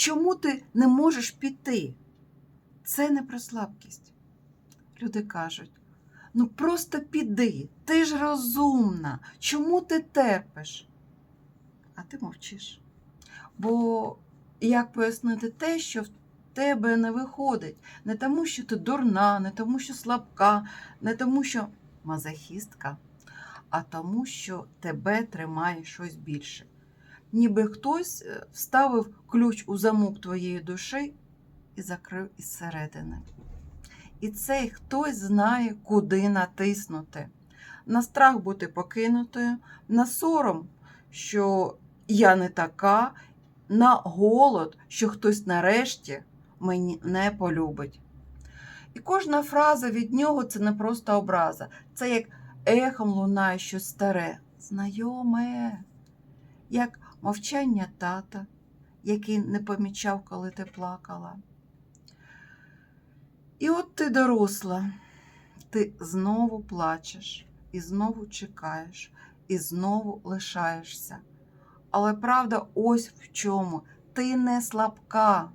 чому ти не можеш піти? Це не про слабкість. Люди кажуть: ну просто піди, ти ж розумна, чому ти терпиш? А ти мовчиш. Бо як пояснити те, що в тебе не виходить? Не тому, що ти дурна, не тому, що слабка, не тому, що мазохістка, а тому, що тебе тримає щось більше. Ніби хтось е, вставив ключ у замок твоєї душі і закрив із середини. І цей хтось знає, куди натиснути. На страх бути покинутою, на сором, що я не така, на голод, що хтось нарешті мені не полюбить. І кожна фраза від нього це не просто образа, це як ехом лунає щось старе, знайоме, як мовчання тата, який не помічав, коли ти плакала. І от ти доросла, ти знову плачеш, і знову чекаєш, і знову лишаєшся. Але правда ось в чому. Ти не слабка,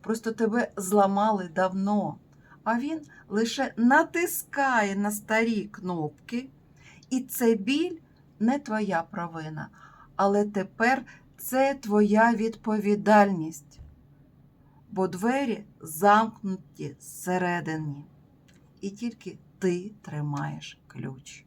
просто тебе зламали давно, а він лише натискає на старі кнопки, і це біль не твоя провина, але тепер це твоя відповідальність, бо двері замкнуті зсередині, і тільки ти тримаєш ключ.